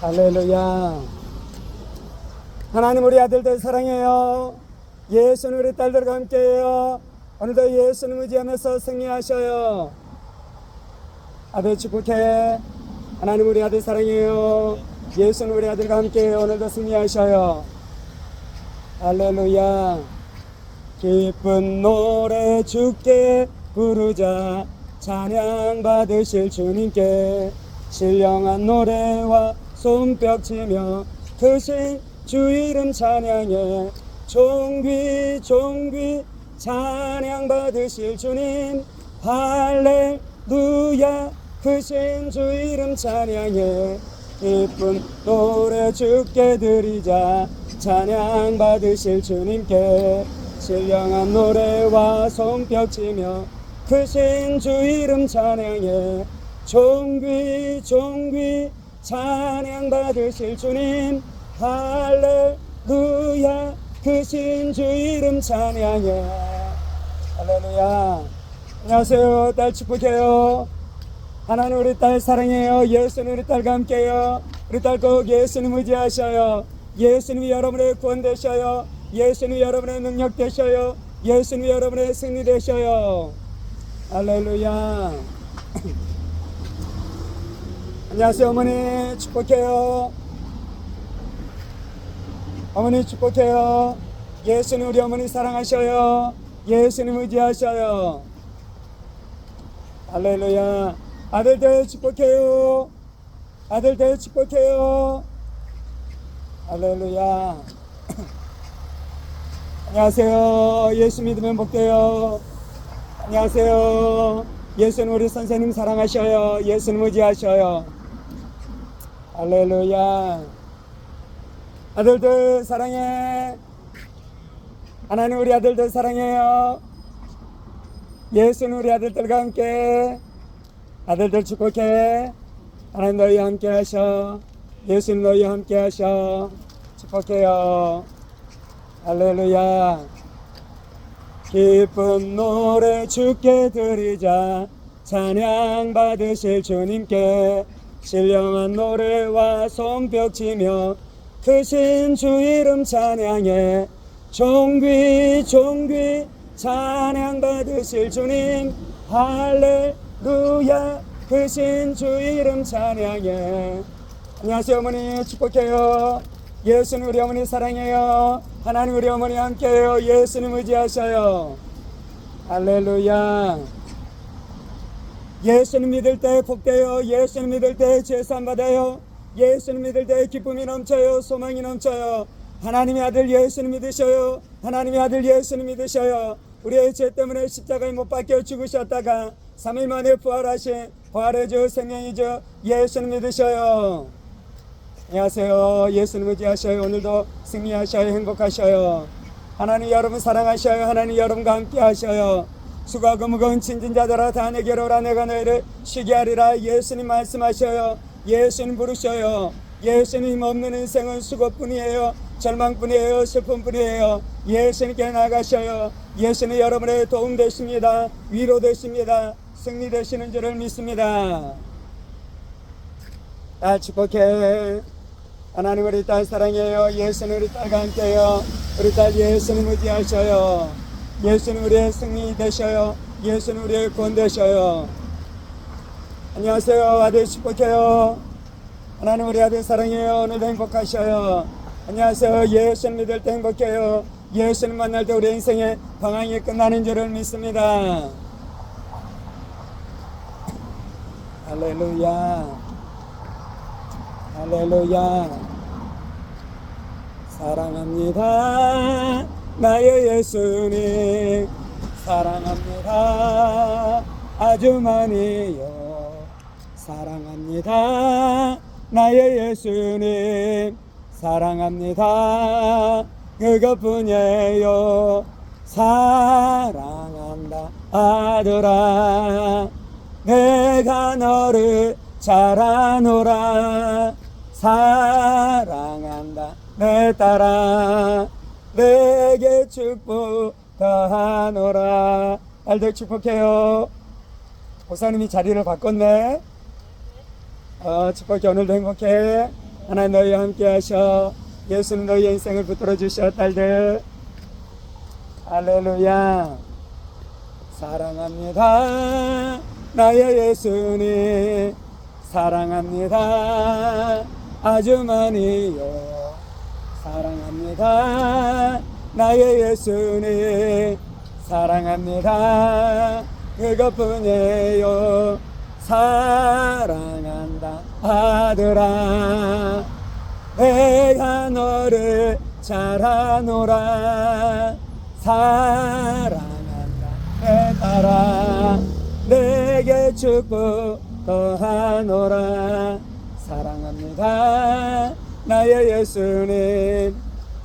할렐루야. 하나님 우리 아들들 사랑해요. 예수는 우리 딸들과 함께해요. 오늘도 예수님 의지하면서 승리하셔요. 아들 축복해. 하나님 우리 아들 사랑해요. 예수는 우리 아들과 함께해요. 오늘도 승리하셔요. 할렐루야. 기쁜 노래 주께 부르자 찬양 받으실 주님께 신령한 노래와 손뼉 치며 크신 주 이름 찬양해. 종귀 종귀 찬양 받으실 주님. 할렐루야. 크신 주 이름 찬양해. 기쁜 노래 주께 드리자. 찬양 받으실 주님께. 신령한 노래와 손뼉 치며 크신 주 이름 찬양해. 종귀 종귀 찬양 받으실 주님 할렐루야. 크신 주 이름 찬양해. 할렐루야. 안녕하세요. 딸 축복해요. 하나님 우리 딸 사랑해요. 예수님 우리 딸과 함께요. 우리 딸 꼭 예수님 의지하셔요. 예수님이 여러분의 구원 되셔요. 예수님이 여러분의 능력 되셔요. 예수님이 여러분의 승리 되셔요. 할렐루야 안녕하세요 어머니. 축복해요. 어머니 축복해요. 예수님 우리 어머니 사랑하셔요. 예수님 의지하셔요. 할렐루야. 아들들 축복해요. 아들들 축복해요. 할렐루야. 안녕하세요. 예수 믿으면 복돼요. 안녕하세요. 예수는 우리 선생님 사랑하셔요. 예수님 의지하셔요 할렐루야. 아들들 사랑해. 하나님 우리 아들들 사랑해요. 예수는 우리 아들들과 함께. 아들들 축복해. 하나님 너희와 함께 하셔. 예수님 너희와 함께 하셔. 축복해요. 할렐루야. 기쁜 노래 주께 드리자. 찬양 받으실 주님께 신령한 노래와 손뼉 치며 크신 주 이름 찬양해. 종귀 종귀 찬양 받으실 주님. 할렐루야. 크신 주 이름 찬양해. 안녕하세요 어머니. 축복해요. 예수님 우리 어머니 사랑해요. 하나님 우리 어머니 함께해요. 예수님 의지하셔요. 할렐루야 예수님 믿을 때 복돼요 예수님 믿을 때 제산 받아요 예수님 믿을 때 기쁨이 넘쳐요 소망이 넘쳐요 하나님의 아들 예수님 믿으셔요 하나님의 아들 예수님 믿으셔요 우리의 죄 때문에 십자가에 못 박혀 죽으셨다가 3일 만에 부활하신 부활의 주 생명의 주 예수님 믿으셔요 안녕하세요. 예수님 의지하셔요. 오늘도 승리하셔요. 행복하셔요. 하나님 여러분 사랑하셔요. 하나님 여러분과 함께 하셔요. 수고하고 무거운 진진자들아 다 내게로 오라 내가 너희를 쉬게 하리라 예수님 말씀하셔요. 예수님 부르셔요. 예수님 없는 인생은 수고뿐이에요. 절망뿐이에요. 슬픔뿐이에요. 예수님께 나가셔요. 예수님 여러분의 도움 되십니다. 위로 되십니다. 승리 되시는 줄을 믿습니다. 딸 축복해. 하나님 우리 딸 사랑해요. 예수는 우리 딸과 함께요. 우리 딸 예수님 의지하셔요. 예수는 우리의 승리 되셔요. 예수는 우리의 구원 되셔요. 안녕하세요. 아들 축복해요. 하나님 우리 아들 사랑해요. 오늘도 행복하셔요. 안녕하세요. 예수님 믿을 때 행복해요. 예수님 만날 때 우리 인생의 방황이 끝나는 줄을 믿습니다. 할렐루야. 할렐루야 사랑합니다 나의 예수님 사랑합니다. 아주 많이요 사랑합니다. 나의 예수님 사랑합니다. 그것뿐이에요. 사랑한다 아들아. 내가 너를 잘 아노라. 사랑한다 내 딸아 내게 축복 더하노라. 딸들 축복해요. 목사님이 자리를 바꿨네. 어, 축복해 오늘도 행복해. 하나님 너희와 함께 하셔. 예수는 너희의 인생을 붙들어 주셔 딸들. 할렐루야. 사랑합니다. 나의 예수님 사랑합니다. 아주 많이요 사랑합니다. 나의 예수님 사랑합니다. 그것뿐이에요. 사랑한다 아들아. 내가 너를 잘 아노라. 사랑한다 내 딸아. 내게 축복 더하노라. 사랑합니다 나의 예수님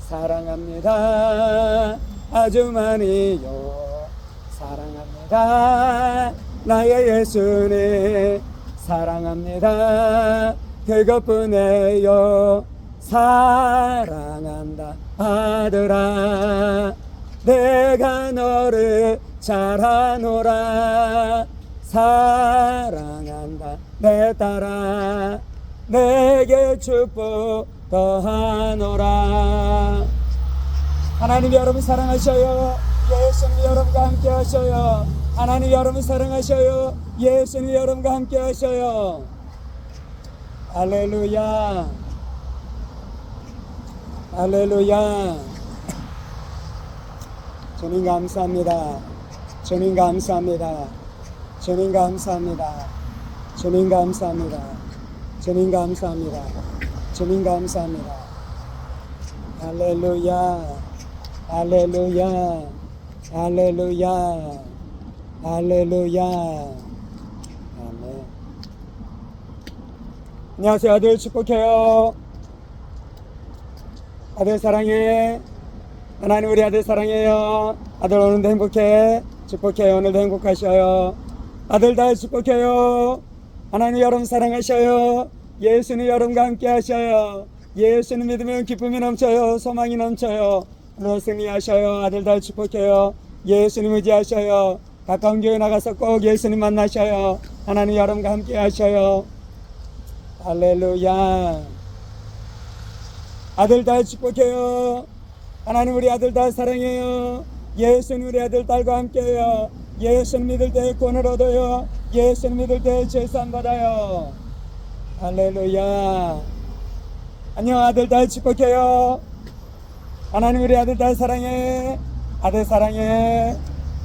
사랑합니다. 아주 많이요. 사랑합니다. 나의 예수님 사랑합니다. 그것뿐이에요. 사랑한다 아들아. 내가 너를 잘 아노라. 사랑한다 내 딸아 내게 축복 더하노라. 하나님 여러분 사랑하셔요. 예수님 여러분과 함께 하셔요. 하나님 여러분 사랑하셔요. 예수님 여러분과 함께 하셔요. 할렐루야. 할렐루야. 주님 감사합니다. 주님 감사합니다. 주님 감사합니다. 주님 감사합니다 주님 감사합니다. 주님 감사합니다. 할렐루야. 할렐루야. 할렐루야. 할렐루야. 아멘. 안녕하세요. 아들 축복해요. 아들 사랑해. 하나님 우리 아들 사랑해요. 아들 오늘도 행복해. 축복해요. 오늘도 행복하셔요. 아들 다 축복해요 하나님 여러분 사랑하셔요. 예수님 여러분과 함께 하셔요. 예수님 믿으면 기쁨이 넘쳐요. 소망이 넘쳐요. 오늘 승리하셔요. 아들 다 축복해요. 예수님 의지하셔요. 가까운 교회 나가서 꼭 예수님 만나셔요. 하나님 여러분과 함께 하셔요. 할렐루야. 아들 딸 축복해요. 하나님 우리 아들 딸 사랑해요. 예수님 우리 아들 딸과 함께해요. 예수님 믿을 때 구원을 얻어요 예수님 믿을 때 제산 받아요. 할렐루야. 안녕 아들 딸 축복해요. 하나님 우리 아들 딸 사랑해. 아들 사랑해.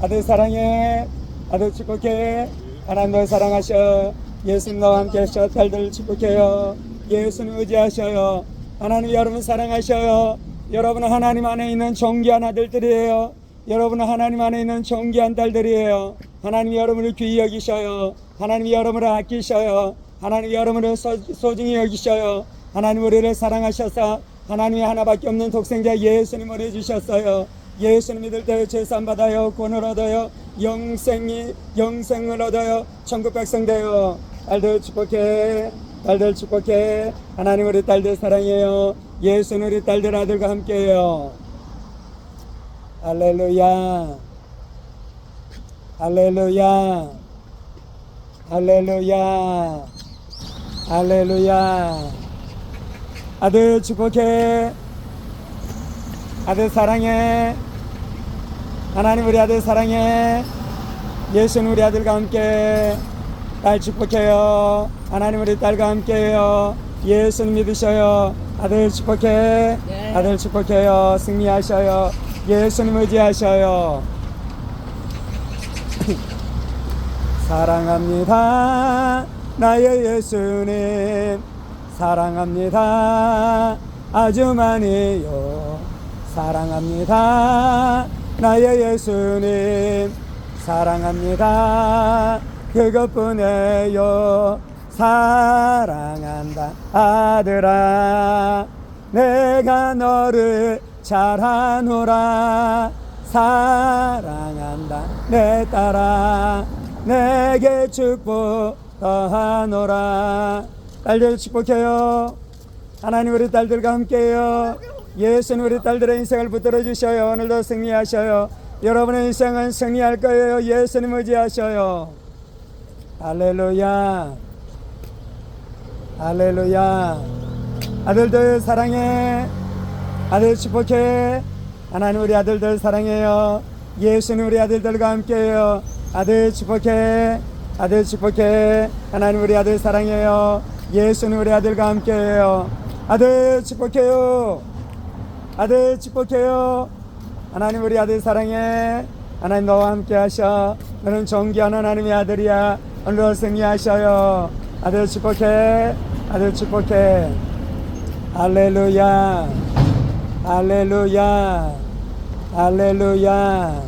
아들 사랑해. 아들 축복해. 하나님 널 사랑하셔. 예수님 너와 함께 하셔. 딸들 축복해요. 예수님 의지하셔요. 하나님 여러분 사랑하셔요. 여러분은 하나님 안에 있는 존귀한 아들들이에요 여러분은 하나님 안에 있는 존귀한 딸들이에요. 하나님 여러분을 귀히 여기셔요. 하나님 여러분을 아끼셔요. 하나님 여러분을 소, 소중히 여기셔요. 하나님 우리를 사랑하셔서 하나님이 하나밖에 없는 독생자 예수님을 해주셨어요. 예수님 믿을 때 죄산 받아요. 구원을 얻어요. 영생이 영생을 얻어요. 천국 백성 되요. 딸들 축복해. 딸들 축복해. 하나님 우리 딸들 사랑해요. 예수는 우리 딸들 아들과 함께해요 할렐루야. 할렐루야. 할렐루야. 할렐루야. 아들 축복해. 아들 사랑해. 하나님 우리 아들 사랑해. 예수는 우리 아들과 함께 딸 축복해요. 하나님 우리 딸과 함께해요. 예수는 믿으셔요. 아들 축복해. 네. 아들 축복해요. 승리하셔요 예수님 의지하셔요. 사랑합니다. 나의 예수님 사랑합니다. 아주 많이요. 사랑합니다. 나의 예수님 사랑합니다. 그것뿐이에요. 사랑한다 아들아. 내가 너를 잘 아노라. 사랑한다. 내 딸아 내게 축복 더하노라. 딸들 축복해요. 하나님 우리 딸들과 함께해요. 예수는 우리 딸들의 인생을 붙들어 주셔요. 오늘도 승리하셔요. 여러분의 인생은 승리할 거예요. 예수님 의지하셔요. 할렐루야. 할렐루야. 아들들 사랑해 아들 축복해. 하나님 우리 아들들 사랑해요. 예수는 우리 아들들과 함께해요. 아들 축복해. 아들 축복해. 하나님 우리 아들 사랑해요. 예수는 우리 아들과 함께해요. 아들 축복해요. 아들 축복해요. 하나님 우리 아들 사랑해. 하나님 너와 함께 하셔. 너는 존귀한 하나님의 아들이야. 오늘 승리하셔요. 아들 축복해. 아들 축복해. 할렐루야 할렐루야. 할렐루야.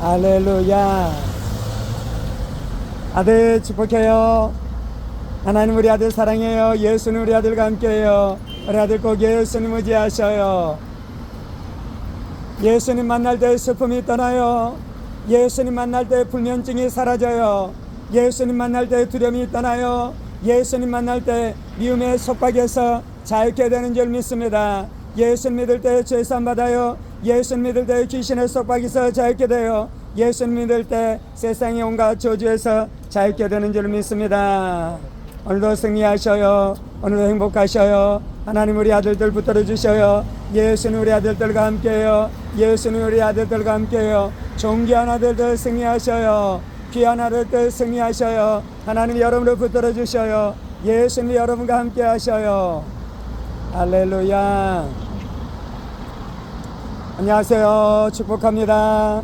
할렐루야. 아들 축복해요. 하나님 우리 아들 사랑해요. 예수는 우리 아들과 함께해요. 우리 아들 꼭 예수님 의지하셔요. 예수님 만날 때 슬픔이 떠나요. 예수님 만날 때 불면증이 사라져요. 예수님 만날 때 두려움이 떠나요. 예수님 만날 때 미움의 속박에서 자유케 되는 줄 믿습니다. 예수님 믿을 때 죄산 받아요. 예수님 믿을 때 귀신의 속박에서 자유케 돼요. 예수님 믿을 때 세상의 온갖 저주에서 자유케 되는 줄 믿습니다. 오늘도 승리하셔요. 오늘도 행복하셔요. 하나님 우리 아들들 붙들어 주셔요. 예수는 우리 아들들과 함께해요. 예수는 우리 아들들과 함께해요. 존귀한 아들들 승리하셔요. 귀한 아들들 승리하셔요. 하나님 여러분을 붙들어 주셔요. 예수님 여러분과 함께 하셔요 할렐루야. 안녕하세요. 축복합니다.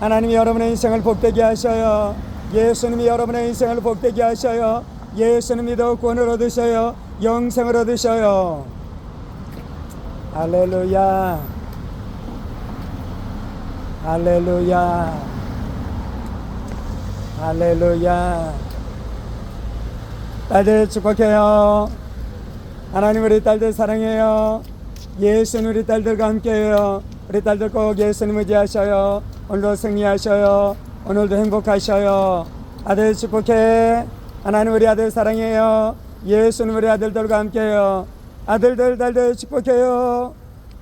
하나님이 여러분의 인생을 복되게 하셔요. 예수님이 여러분의 인생을 복되게 하셔요. 예수님 믿어 구원을 얻으셔요. 영생을 얻으셔요. 할렐루야. 할렐루야. 할렐루야. 딸들 축복해요 하나님 우리 딸들 사랑해요. 예수는 우리 딸들과 함께해요. 우리 딸들 꼭 예수님 의지하셔요. 오늘도 승리하셔요. 오늘도 행복하셔요. 아들 축복해. 하나님 우리 아들 사랑해요. 예수는 우리 아들들과 함께해요. 아들들 딸들 축복해요.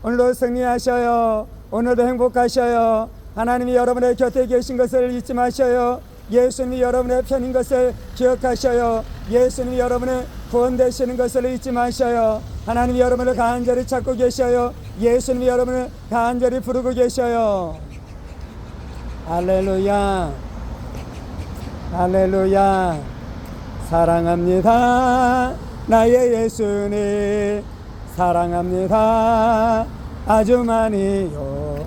오늘도 승리하셔요. 오늘도 행복하셔요. 하나님이 여러분의 곁에 계신 것을 잊지 마셔요. 예수님이 여러분의 편인 것을 기억하셔요. 예수님이 여러분의 구원 되시는 것을 잊지 마셔요. 하나님이 여러분을 간절히 찾고 계셔요. 예수님이 여러분을 간절히 부르고 계셔요. 할렐루야. 할렐루야. 사랑합니다. 나의 예수님. 사랑합니다. 아주 많이요.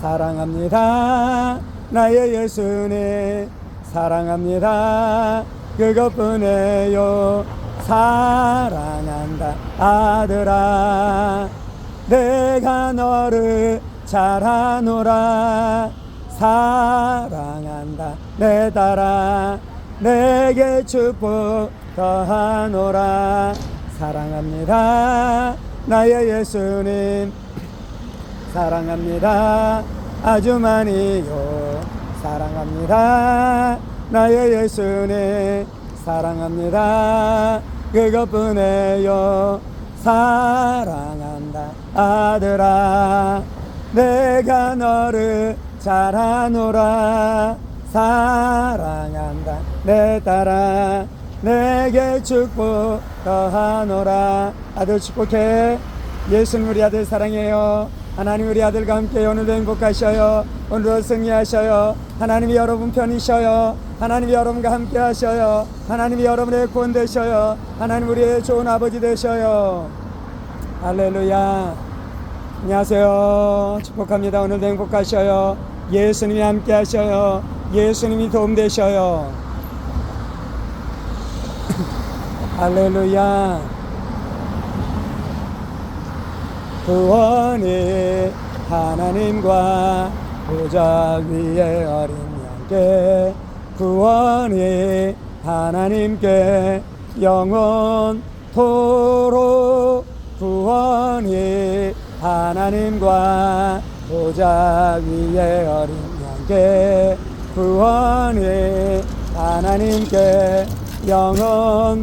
사랑합니다. 나의 예수님. 사랑합니다 그것뿐이에요. 사랑한다 아들아. 내가 너를 잘하노라. 사랑한다 내 딸아. 내게 축복 더하노라. 사랑합니다 나의 예수님. 사랑합니다 아주 많이요. 사랑합니다 나의 예수님 사랑합니다. 그것뿐이에요. 사랑한다 아들아. 내가 너를 잘하노라. 사랑한다 내 딸아. 내게 축복 더하노라. 아들 축복해. 예수님 우리 아들 사랑해요. 하나님 우리 아들과 함께 오늘도 행복하셔요. 오늘도 승리하셔요. 하나님이 여러분 편이셔요 하나님이 여러분과 함께 하셔요. 하나님이 여러분의 구원 되셔요. 하나님 우리의 좋은 아버지 되셔요. 할렐루야. 안녕하세요. 축복합니다. 오늘도 행복하셔요. 예수님이 함께 하셔요. 예수님이 도움 되셔요. 할렐루야. 구원이 하나님과 보좌 위에 어린 양께 구원이 하나님께 영원토록 구원이 하나님과 보좌 위에 어린 양께 구원이 하나님께 영원토록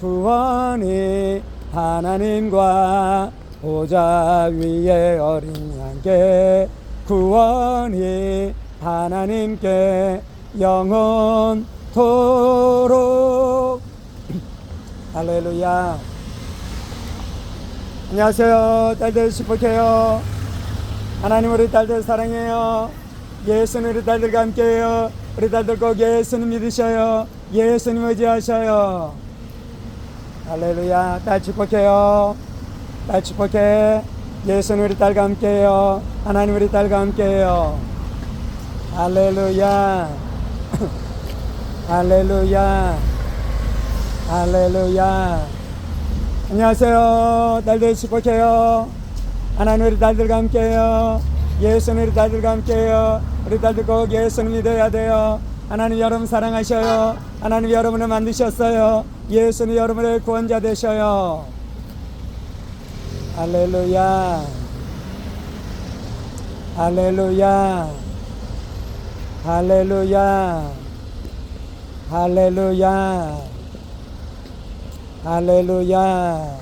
구원이 하나님과 보좌 위에 어린 양께 구원이 하나님께 영원토록 할렐루야. 안녕하세요. 딸들 축복해요. 하나님 우리 딸들 사랑해요. 예수는 우리 딸들과 함께해요. 우리 딸들 꼭 예수님 믿으셔요. 예수님 의지하셔요. 할렐루야. 딸 축복해요. 딸 축복해. 예수는 우리 딸과 함께해요. 하나님 우리 딸과 함께해요. 할렐루야. 할렐루야. 할렐루야. 안녕하세요. 딸들 축복해요. 하나님 우리 딸들과 함께해요. 예수는 우리 딸들과 함께해요. 우리 딸들 꼭 예수는 믿어야 돼요. 하나님 여러분 사랑하셔요. 하나님 여러분을 만드셨어요. 예수는 여러분의 구원자 되셔요. 할렐루야. 할렐루야. 할렐루야. 할렐루야. 할렐루야.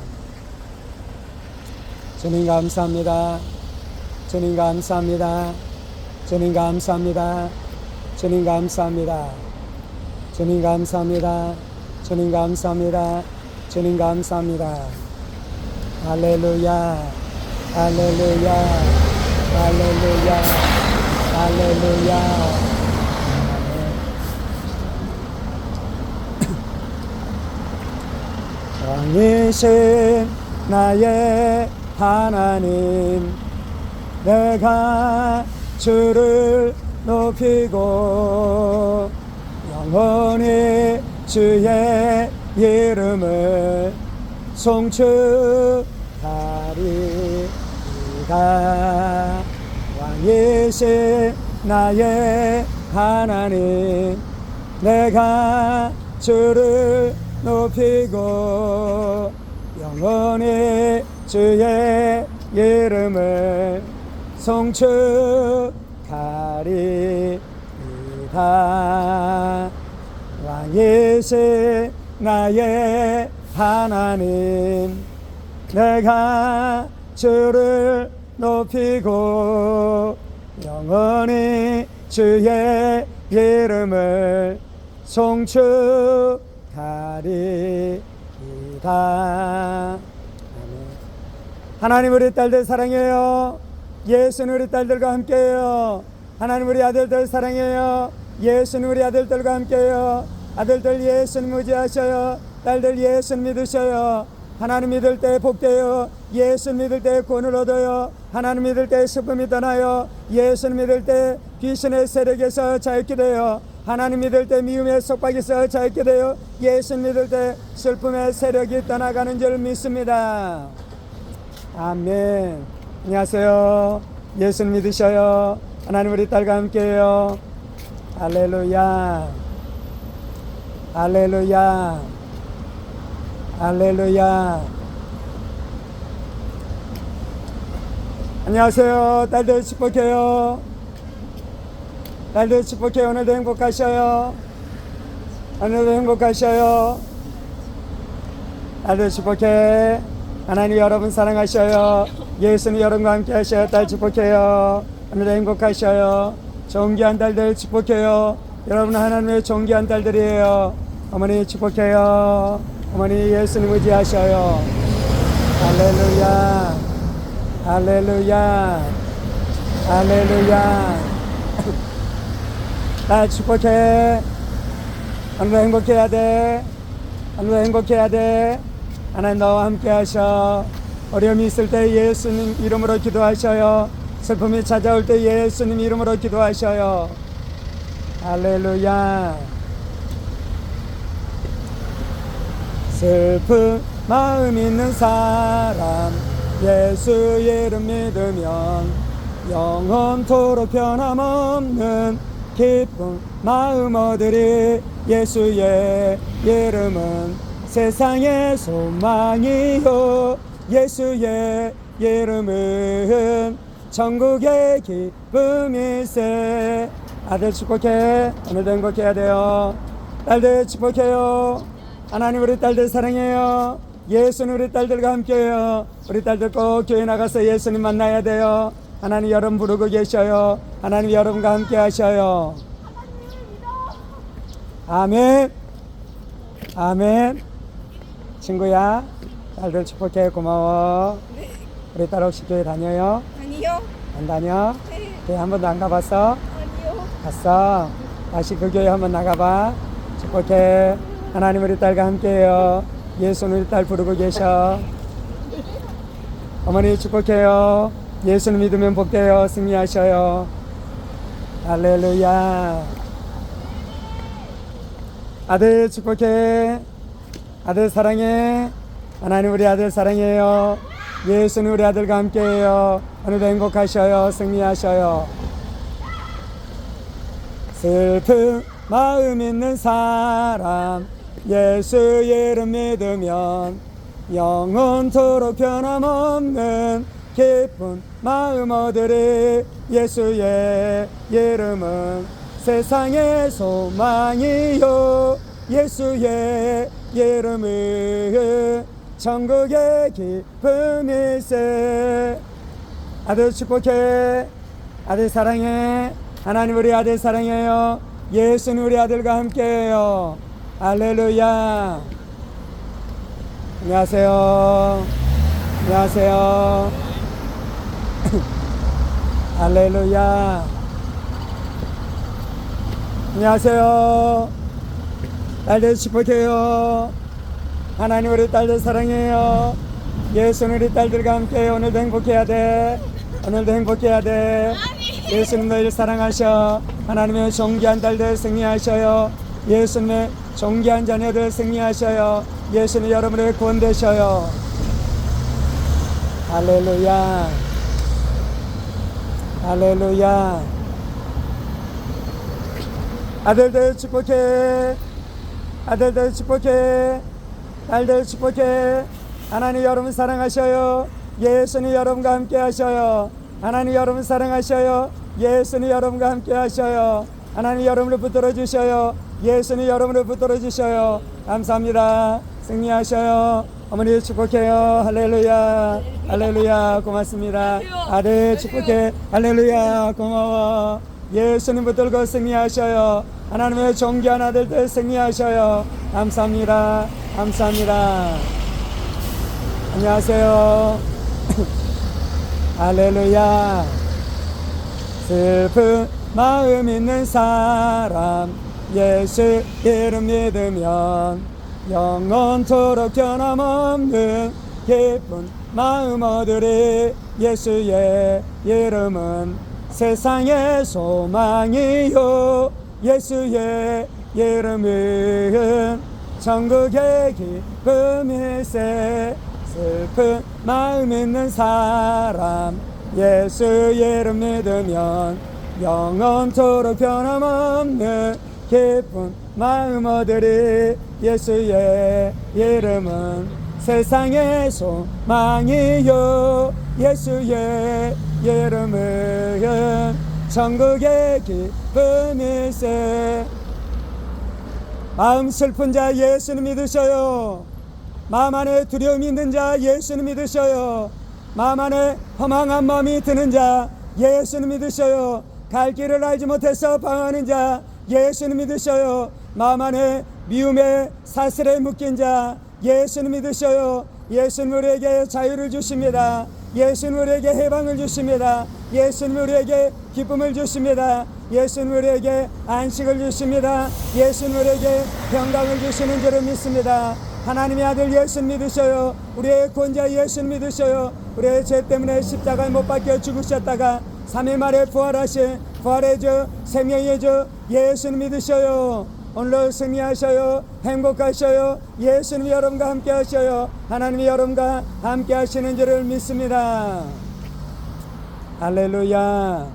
주님 감사합니다. 주님 감사합니다. 주님 감사합니다. 주님 감사합니다. 주님 감사합니다. 주님 감사합니다. 주님 감사합니다. 할렐루야. 할렐루야. 할렐루야. 할렐루야. 왕이신 나의 하나님 내가 주를 높이고 영원히 주의 이름을 송축하리이다 왕 이신 나의 하나님. 내가 주를 높이고 영원히 주의 이름을 송축하리이다. 왕이신 나의 하나님. 내가 주를 높이고 영원히 주의 이름을 송축하리이다. 하나님 우리 딸들 사랑해요. 예수는 우리 딸들과 함께해요. 하나님 우리 아들들 사랑해요. 예수는 우리 아들들과 함께해요. 아들들 예수님 의지하셔요. 딸들 예수님 믿으셔요. 하나님 믿을 때 복돼요. 예수 믿을 때 구원을 얻어요. 하나님 믿을 때 슬픔이 떠나요. 예수 믿을 때 귀신의 세력에서 자유케 돼요. 하나님 믿을 때 미움의 속박에서 자유케 돼요. 예수 믿을 때 슬픔의 세력이 떠나가는 줄 믿습니다. 아멘. 안녕하세요. 예수 믿으셔요. 하나님 우리 딸과 함께해요. 할렐루야. 할렐루야. 할렐루야. 안녕하세요. 딸들 축복해요. 딸들 축복해요. 오늘도 행복하셔요. 오늘도 행복하셔요. 딸들 축복해. 하나님 여러분 사랑하셔요. 예수님 여러분과 함께 하셔요. 딸 축복해요. 오늘도 행복하셔요. 존귀한 딸들 축복해요. 여러분 하나님의 존귀한 딸들이에요. 어머니 축복해요. 어머니 예수님 의지하셔요. 할렐루야. 할렐루야. 할렐루야. 나 축복해. 오늘도 행복해야 돼. 오늘도 행복해야 돼. 하나님 너와 함께 하셔. 어려움이 있을 때 예수님 이름으로 기도하셔요. 슬픔이 찾아올 때 예수님 이름으로 기도하셔요. 할렐루야. 슬픈 마음 있는 사람 예수 이름 믿으면 영원토록 변함없는 기쁜 마음 얻으리. 예수의 이름은 세상의 소망이요. 예수의 이름은 천국의 기쁨일세. 아들 축복해. 오늘도 행복해야 돼요. 딸들 축복해요. 하나님 우리 딸들 사랑해요 예수는 우리 딸들과 함께해요 우리 딸들 꼭 교회 나가서 예수님 만나야 돼요 하나님 여러분 부르고 계셔요 하나님 여러분과 함께 하셔요 아멘 아멘 친구야 딸들 축복해 고마워 네. 우리 딸 혹시 교회 다녀요? 아니요. 안 다녀? 네. 교회 한 번도 안 가봤어? 아니요. 갔어 다시 그 교회 한번 나가봐 축복해 하나님 우리 딸과 함께해요 우리 딸 부르고 계셔. 어머니 축복해요. 예수는 믿으면 복돼요 승리하셔요. 할렐루야. 아들 축복해. 아들 사랑해. 하나님 우리 아들 사랑해요. 예수는 우리 아들과 함께해요. 오늘도 행복하셔요. 승리하셔요. 슬픈 마음 있는 사람 예수 이름 믿으면 영원토록 변함없는 기쁜 마음 얻으리. 예수의 이름은 세상의 소망이요. 예수의 이름은 천국의 기쁨일세. 아들 축복해. 아들 사랑해. 하나님 우리 아들 사랑해요. 예수는 우리 아들과 함께해요 할렐루야. 안녕하세요. 안녕하세요. 할렐루야. 안녕하세요. 딸들 축복해요. 하나님 우리 딸들 사랑해요. 예수는 우리 딸들과 함께해요 오늘도 행복해야 돼. 오늘도 행복해야 돼. 예수님 너희를 사랑하셔. 하나님의 존귀한 딸들 승리하셔요. 예수님의 존귀한 자녀들 승리하셔요. 예수님 여러분의 구원 되셔요. 할렐루야. 할렐루야. 아들들 축복해. 아들들 축복해. 딸들 축복해. 하나님 여러분 사랑하셔요. 예수님 여러분과 함께 하셔요. 하나님 여러분 사랑하셔요. 예수님 여러분과 함께 하셔요. 하나님 여러분을 붙들어 주셔요 예수님 여러분을 붙들어 주셔요. 감사합니다. 승리하셔요. 어머니 축복해요. 할렐루야. 할렐루야. 고맙습니다. 아들 축복해. 할렐루야. 고마워. 예수님 붙들고 승리하셔요. 하나님의 존귀한 아들들 승리하셔요. 감사합니다. 감사합니다. 안녕하세요. 할렐루야. 슬픈 마음 있는 사람 예수 이름 믿으면 영원토록 변함없는 기쁜 마음 얻으리. 예수의 이름은 세상의 소망이요. 예수의 이름은 천국의 기쁨일세. 슬픈 마음 있는 사람. 예수 이름 믿으면 영원토록 변함없는 기쁜 마음 얻으리 예수의 이름은 세상의 소망이요. 예수의 이름은 천국의 기쁨일세. 마음 슬픈 자 예수는 믿으셔요. 마음 안에 두려움이 있는 자 예수는 믿으셔요. 마음 안에 허망한 마음이 드는 자 예수는 믿으셔요. 갈 길을 알지 못해서 방황하는 자 예수는 믿으셔요. 마음 안에 미움의 사슬에 묶인 자 예수는 믿으셔요. 예수는 우리에게 자유를 주십니다. 예수는 우리에게 해방을 주십니다. 예수는 우리에게 기쁨을 주십니다. 예수는 우리에게 안식을 주십니다. 예수는 우리에게 평강을 주시는 줄을 믿습니다. 하나님의 아들 예수 믿으셔요. 우리의 권자 예수 믿으셔요. 우리의 죄 때문에 십자가에 못 박혀 죽으셨다가 3일 만에 부활하신 부활의 주 생명의 주 예수 믿으셔요. 오늘 승리하셔요. 행복하셔요. 예수님 여러분과 함께 하셔요. 하나님이 여러분과 함께 하시는 줄을 믿습니다. 할렐루야.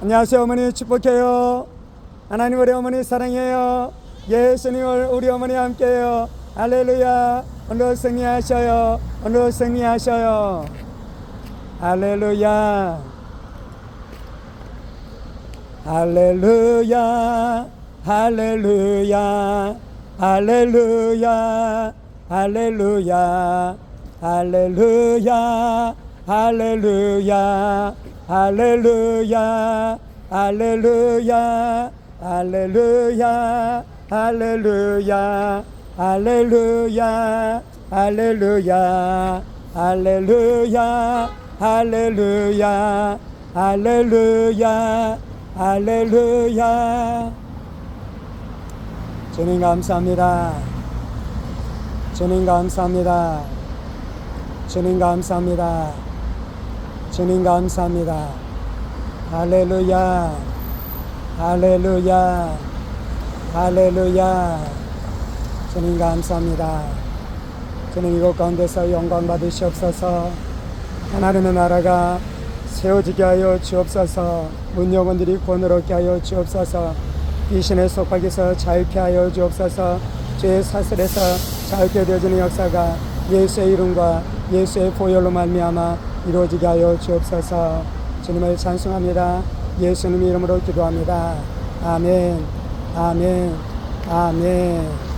안녕하세요. 어머니 축복해요. 하나님 우리 어머니 사랑해요. 예수님 우리 어머니 함께해요. 할렐루야. 오늘 승리하셔요. 오늘 승리하셔요. 할렐루야. 할렐루야. 할렐루야. 할렐 할렐루야, 할렐루야, 할렐루야. 주님 감사합니다. 주님 감사합니다. 주님 감사합니다. 주님 감사합니다. 할렐루야, 할렐루야, 할렐루야. 주님 감사합니다. 주님 이곳 가운데서 영광 받으시옵소서. 하나님의 나라가 세워지게 하여 주옵소서. 문영원들이 권을 얻게 하여 주옵소서. 귀신의 속박에서 자유케 하여 주옵소서. 죄의 사슬에서 자유케 되어지는 역사가 예수의 이름과 예수의 보혈로 말미암아 이루어지게 하여 주옵소서. 주님을 찬송합니다. 예수님 이름으로 기도합니다. 아멘. 아멘. 아멘